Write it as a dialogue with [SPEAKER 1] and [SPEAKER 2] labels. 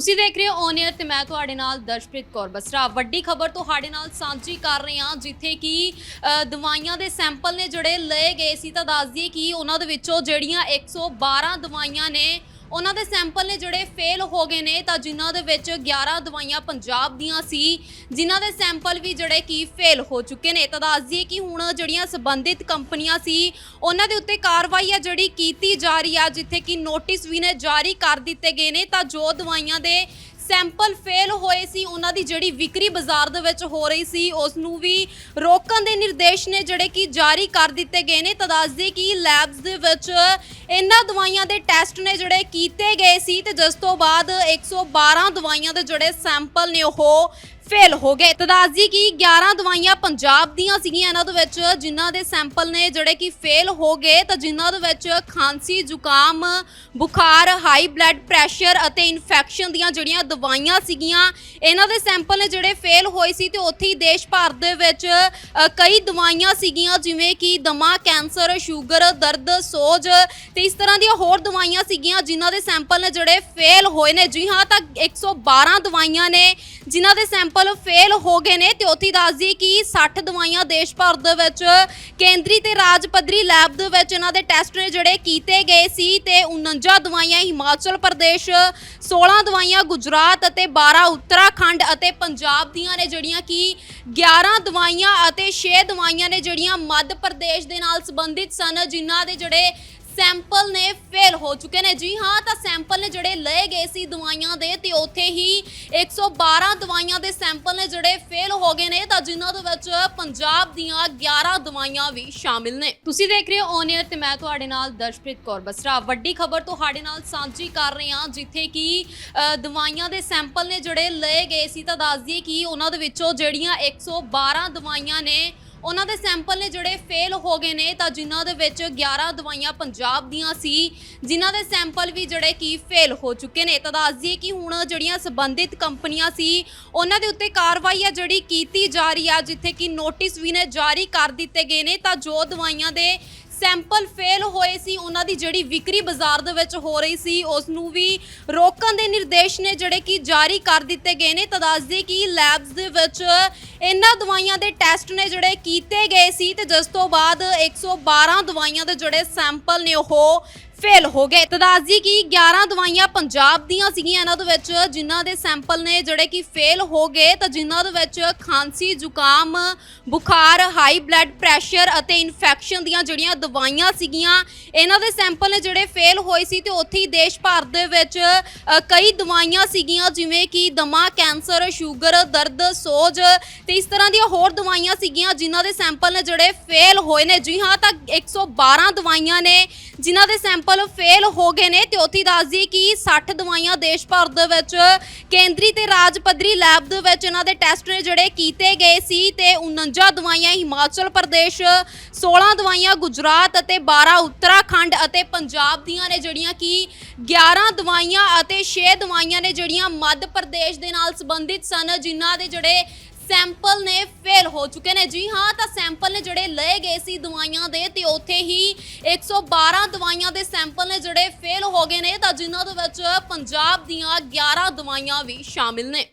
[SPEAKER 1] ਤੁਸੀਂ ਦੇਖ ਰਹੇ ਹੋ ਔਨ 에ਅਰ ਤੇ ਮੈਂ ਤੁਹਾਡੇ ਨਾਲ ਦਰਸ਼ਪ੍ਰੀਤ ਕੌਰ ਬਸਰਾ। ਵੱਡੀ ਖਬਰ ਤੁਹਾਡੇ ਨਾਲ ਸਾਂਝੀ ਕਰ ਰਹੇ ਹਾਂ, ਜਿੱਥੇ ਕਿ ਦਵਾਈਆਂ ਦੇ ਸੈਂਪਲ ਨੇ ਜਿਹੜੇ ਲਏ ਗਏ ਸੀ, ਤਾਂ ਦੱਸ ਦਈਏ ਕਿ ਉਹਨਾਂ ਦੇ ਵਿੱਚੋਂ ਜਿਹੜੀਆਂ 112 ਦਵਾਈਆਂ ਨੇ ਉਹਨਾਂ ਦੇ ਸੈਂਪਲ ਨੇ ਜਿਹੜੇ ਫੇਲ ਹੋ ਗਏ ਨੇ ਤਾਂ ਜਿਨ੍ਹਾਂ ਦੇ ਵਿੱਚ 11 ਦਵਾਈਆਂ ਪੰਜਾਬ ਦੀਆਂ ਸੀ, ਜਿਨ੍ਹਾਂ ਦੇ ਸੈਂਪਲ ਵੀ ਜਿਹੜੇ ਕੀ ਫੇਲ ਹੋ ਚੁੱਕੇ ਨੇ। ਤਾਂ ਦੱਸ ਦਈਏ ਕਿ ਹੁਣ ਜਿਹੜੀਆਂ ਸੰਬੰਧਿਤ ਕੰਪਨੀਆਂ ਸੀ, ਉਹਨਾਂ ਦੇ ਉੱਤੇ ਕਾਰਵਾਈ ਆ ਜਿਹੜੀ ਕੀਤੀ ਜਾ ਰਹੀ ਆ, ਜਿੱਥੇ ਕਿ ਨੋਟਿਸ ਵੀ ਨੇ ਜਾਰੀ ਕਰ ਦਿੱਤੇ ਗਏ ਨੇ। ਤਾਂ ਜੋ ਦਵਾਈਆਂ ਦੇ ਸੈਂਪਲ ਫੇਲ ਹੋਏ ਸੀ, ਉਹਨਾਂ ਦੀ ਜਿਹੜੀ ਵਿਕਰੀ ਬਾਜ਼ਾਰ ਦੇ ਵਿੱਚ ਹੋ ਰਹੀ ਸੀ, ਉਸ ਨੂੰ ਵੀ ਰੋਕਣ ਦੇ ਨਿਰਦੇਸ਼ ਨੇ ਜਿਹੜੇ ਕਿ ਜਾਰੀ ਕਰ ਦਿੱਤੇ ਗਏ ਨੇ। ਤਾਂ ਦੱਸ ਕਿ ਲੈਬਸ ਦੇ ਵਿੱਚ ਇਹਨਾਂ ਦਵਾਈਆਂ ਦੇ ਟੈਸਟ ਨੇ ਜਿਹੜੇ ਕੀਤੇ ਗਏ ਸੀ ਤੇ ਜਿਸ ਤੋਂ ਬਾਅਦ 112 ਦਵਾਈਆਂ ਦੇ ਜਿਹੜੇ ਸੈਂਪਲ ਨੇ ਉਹ ਫੇਲ ਹੋ ਗਏ। ਤਾਂ ਦੱਸ ਕਿ 11 ਦਵਾਈਆਂ ਪੰਜਾਬ ਦੀਆਂ ਸੀਗੀਆਂ ਇਹਨਾਂ ਦੇ ਵਿੱਚ ਜਿਨ੍ਹਾਂ ਦੇ ਸੈਂਪਲ ਨੇ ਜਿਹੜੇ ਕਿ ਫੇਲ ਹੋ ਗਏ। ਤਾਂ ਜਿਨ੍ਹਾਂ ਦੇ ਵਿੱਚ ਖਾਂਸੀ ਜ਼ੁਕਾਮ ਬੁਖਾਰ ਹਾਈ ਬਲੱਡ ਪ੍ਰੈਸ਼ਰ ਅਤੇ ਇਨਫੈਕਸ਼ਨ ਦੀਆਂ ਜਿਹੜੀਆਂ ਦਵਾਈਆਂ ਸੀਗੀਆਂ ਇਹਨਾਂ ਦੇ ਸੈਂਪਲ ਨੇ ਜਿਹੜੇ ਫੇਲ ਹੋਏ ਸੀ ਤੇ ਉੱਥੇ ਹੀ ਦੇਸ਼ ਭਰ ਦੇ ਵਿੱਚ ਅ, ਕਈ ਦਵਾਈਆਂ ਸੀਗੀਆਂ ਜਿਵੇਂ ਕਿ ਦਮਾ ਕੈਂਸਰ ਸ਼ੂਗਰ ਦਰਦ ਸੋਜ ਤੇ ਇਸ ਤਰ੍ਹਾਂ ਦੀਆਂ ਹੋਰ ਦਵਾਈਆਂ ਸੀਗੀਆਂ ਜਿਨ੍ਹਾਂ ਦੇ ਸੈਂਪਲ ਨੇ ਜਿਹੜੇ ਫੇਲ ਹੋਏ ਨੇ। ਜੀ ਹਾਂ ਤਾਂ 112 ਦਵਾਈਆਂ ਨੇ ਜਿਨ੍ਹਾਂ ਦੇ ਸੈਂਪਲ ਫੇਲ ਹੋ ਗਏ ਨੇ। ਤੇ ਉੱਥੇ ਹੀ ਕਿ 60 ਦਵਾਈਆਂ ਦੇਸ਼ ਭਰ ਦੇ ਵਿੱਚ, ਕੇਂਦਰੀ ਤੇ ਰਾਜ ਪੱਧਰੀ ਲੈਬ ਦੇ ਵਿੱਚ ਇਹਨਾਂ ਦੇ ਟੈਸਟ ਨੇ ਜਿਹੜੇ ਕੀਤੇ ਗਏ ਸੀ ਤੇ 49 ਦਵਾਈਆਂ ਹਿਮਾਚਲ ਪ੍ਰਦੇਸ਼ 16 ਦਵਾਈਆਂ ਗੁਜਰਾਤ ਅਤੇ 12 ਉੱਤਰਾਖੰਡ ਅਤੇ ਪੰਜਾਬ ਦੀਆਂ ਨੇ, ਜਿਹੜੀਆਂ ਕਿ 11 ਦਵਾਈਆਂ ਅਤੇ 6 ਦਵਾਈਆਂ ਨੇ, ਜਿਹੜੀਆਂ ਮੱਧ ਪ੍ਰਦੇਸ਼ ਦੇ ਨਾਲ ਸੰਬੰਧਿਤ ਸਨ, ਜਿਨ੍ਹਾਂ ਦੇ ਜਿਹੜੇ ਸੈਂਪਲ ਨੇ ਫੇਲ ਹੋ ਚੁੱਕੇ ਨੇ। ਜੀ ਹਾਂ, ਤਾਂ ਸੈਂਪਲ ਨੇ ਜਿਹੜੇ ਲਏ ਗਏ ਸੀ ਦਵਾਈਆਂ ਦੇ, ਤੇ ਉੱਥੇ ਹੀ 112 ਦਵਾਈਆਂ ਦੇ ਸੈਂਪਲ ਨੇ ਜਿਹੜੇ ਫੇਲ ਹੋ ਗਏ ਨੇ, ਤਾਂ ਜਿਨ੍ਹਾਂ ਦੇ ਵਿੱਚ ਪੰਜਾਬ ਦੀਆਂ 11 ਦਵਾਈਆਂ ਵੀ ਸ਼ਾਮਿਲ ਨੇ। ਤੁਸੀਂ ਦੇਖ ਰਹੇ ਹੋ ਔਨ 에ਅਰ ਤੇ ਮੈਂ ਤੁਹਾਡੇ ਨਾਲ ਦਰਸ਼ਪ੍ਰੀਤ ਕੌਰ ਬਸਰਾ। ਵੱਡੀ ਖਬਰ ਤੁਹਾਡੇ ਨਾਲ ਸਾਂਝੀ ਕਰ ਰਹੇ ਹਾਂ, ਜਿੱਥੇ ਕਿ ਦਵਾਈਆਂ ਦੇ ਸੈਂਪਲ ਨੇ ਜਿਹੜੇ ਲਏ ਗਏ ਸੀ, ਤਾਂ ਦੱਸ ਦਈਏ ਕਿ ਉਹਨਾਂ ਦੇ ਵਿੱਚੋਂ ਜਿਹੜੀਆਂ 112 ਦਵਾਈਆਂ ਨੇ ਉਹਨਾਂ ਦੇ ਸੈਂਪਲ ਨੇ ਜਿਹੜੇ ਫੇਲ ਹੋ ਗਏ ਨੇ ਤਾਂ ਜਿਨ੍ਹਾਂ ਦੇ ਵਿੱਚ 11 ਦਵਾਈਆਂ ਪੰਜਾਬ ਦੀਆਂ ਸੀ, ਜਿਨ੍ਹਾਂ ਦੇ ਸੈਂਪਲ ਵੀ ਜਿਹੜੇ ਕੀ ਫੇਲ ਹੋ ਚੁੱਕੇ ਨੇ। ਤਾਂ ਦੱਸ ਦਈਏ ਕਿ ਹੁਣ ਜਿਹੜੀਆਂ ਸੰਬੰਧਿਤ ਕੰਪਨੀਆਂ ਸੀ, ਉਹਨਾਂ ਦੇ ਉੱਤੇ ਕਾਰਵਾਈ ਆ ਜਿਹੜੀ ਕੀਤੀ ਜਾ ਰਹੀ ਆ, ਜਿੱਥੇ ਕਿ ਨੋਟਿਸ ਵੀ ਨੇ ਜਾਰੀ ਕਰ ਦਿੱਤੇ ਗਏ ਨੇ। ਤਾਂ ਜੋ ਦਵਾਈਆਂ ਦੇ ਸੈਂਪਲ ਫੇਲ ਹੋਏ ਸੀ, ਉਹਨਾਂ ਦੀ ਜਿਹੜੀ ਵਿਕਰੀ ਬਾਜ਼ਾਰ ਦੇ ਵਿੱਚ ਹੋ ਰਹੀ ਸੀ, ਉਸ ਨੂੰ ਵੀ ਰੋਕਣ ਦੇ ਨਿਰਦੇਸ਼ ਨੇ ਜਿਹੜੇ ਕਿ ਜਾਰੀ ਕਰ ਦਿੱਤੇ ਗਏ ਨੇ। ਤਾਂ ਦੱਸ ਦਈਏ ਕਿ ਲੈਬਸ ਦੇ ਵਿੱਚ ਇਹਨਾਂ ਦਵਾਈਆਂ ਦੇ ਟੈਸਟ ਨੇ ਜਿਹੜੇ ਕੀਤੇ ਗਏ ਸੀ ਤੇ ਜਿਸ ਤੋਂ ਬਾਅਦ 112 ਦਵਾਈਆਂ ਦੇ ਜਿਹੜੇ ਸੈਂਪਲ ਨੇ ਉਹ ਫੇਲ ਹੋ ਗਏ। ਤਾਂ ਦੱਸ ਕਿ 11 ਦਵਾਈਆਂ ਪੰਜਾਬ ਦੀਆਂ ਸੀਗੀਆਂ ਇਹਨਾਂ ਦੇ ਵਿੱਚ, ਜਿਨ੍ਹਾਂ ਦੇ ਸੈਂਪਲ ਨੇ ਜਿਹੜੇ ਕਿ ਫੇਲ ਹੋ ਗਏ। ਤਾਂ ਜਿਨ੍ਹਾਂ ਦੇ ਵਿੱਚ ਖਾਂਸੀ, ਜ਼ੁਕਾਮ, ਬੁਖਾਰ, ਹਾਈ ਬਲੱਡ ਪ੍ਰੈਸ਼ਰ ਅਤੇ ਇਨਫੈਕਸ਼ਨ ਦੀਆਂ ਜਿਹੜੀਆਂ ਦਵਾਈਆਂ ਸੀਗੀਆਂ, ਇਹਨਾਂ ਦੇ ਸੈਂਪਲ ਨੇ ਜਿਹੜੇ ਫੇਲ ਹੋਏ ਸੀ ਤੇ ਉੱਥੇ ਹੀ ਦੇਸ਼ ਭਰ ਦੇ ਵਿੱਚ ਕਈ ਦਵਾਈਆਂ ਸੀਗੀਆਂ, ਜਿਵੇਂ ਕਿ ਦਮਾ, ਕੈਂਸਰ, ਸ਼ੂਗਰ, ਦਰਦ, ਸੋਜ ਤੇ ਇਸ ਤਰ੍ਹਾਂ ਦੀਆਂ ਹੋਰ ਦਵਾਈਆਂ ਸੀਗੀਆਂ, ਜਿਨ੍ਹਾਂ ਦੇ ਸੈਂਪਲ ਨੇ ਜਿਹੜੇ ਫੇਲ ਹੋਏ ਨੇ। ਜੀ ਹਾਂ, ਤਾਂ 112 ਦਵਾਈਆਂ ਨੇ, ਜਿਨ੍ਹਾਂ ਦੇ ਸੈਂਪਲ ਫੇਲ ਹੋ ਗਏ ਨੇ। ਤੇ ਉੱਥੇ ਹੀ ਕਿ 60 ਦਵਾਈਆਂ ਦੇਸ਼ ਭਰ ਦੇ ਵਿੱਚ, ਕੇਂਦਰੀ ਤੇ ਰਾਜ ਪੱਧਰੀ ਲੈਬ ਦੇ ਵਿੱਚ ਇਹਨਾਂ ਦੇ ਟੈਸਟ ਨੇ ਜਿਹੜੇ ਕੀਤੇ ਗਏ ਸੀ ਤੇ 49 ਦਵਾਈਆਂ ਹਿਮਾਚਲ ਪ੍ਰਦੇਸ਼ 16 ਦਵਾਈਆਂ ਗੁਜਰਾਤ ਅਤੇ 12 ਉੱਤਰਾਖੰਡ ਅਤੇ ਪੰਜਾਬ ਦੀਆਂ ਨੇ, ਜਿਹੜੀਆਂ ਕਿ 11 ਦਵਾਈਆਂ ਅਤੇ 6 ਦਵਾਈਆਂ ਨੇ, ਜਿਹੜੀਆਂ ਮੱਧ ਪ੍ਰਦੇਸ਼ ਦੇ ਨਾਲ ਸੰਬੰਧਿਤ ਸਨ, ਜਿਨ੍ਹਾਂ ਦੇ ਜਿਹੜੇ ਸੈਂਪਲ ਨੇ ਫੇਲ ਹੋ ਚੁੱਕੇ ਨੇ। ਜੀ ਹਾਂ, ਤਾਂ ਸੈਂਪਲ ਨੇ ਜਿਹੜੇ ਲਏ ਗਏ ਸੀ ਦਵਾਈਆਂ ਦੇ, ਤੇ ਉੱਥੇ ਹੀ 112 ਦਵਾਈਆਂ ਦੇ ਸੈਂਪਲ ਨੇ ਜਿਹੜੇ ਫੇਲ ਹੋ ਗਏ ਨੇ, ਤਾਂ ਜਿਨ੍ਹਾਂ ਦੇ ਵਿੱਚ ਪੰਜਾਬ ਦੀਆਂ 11 ਦਵਾਈਆਂ ਵੀ ਸ਼ਾਮਿਲ ਨੇ।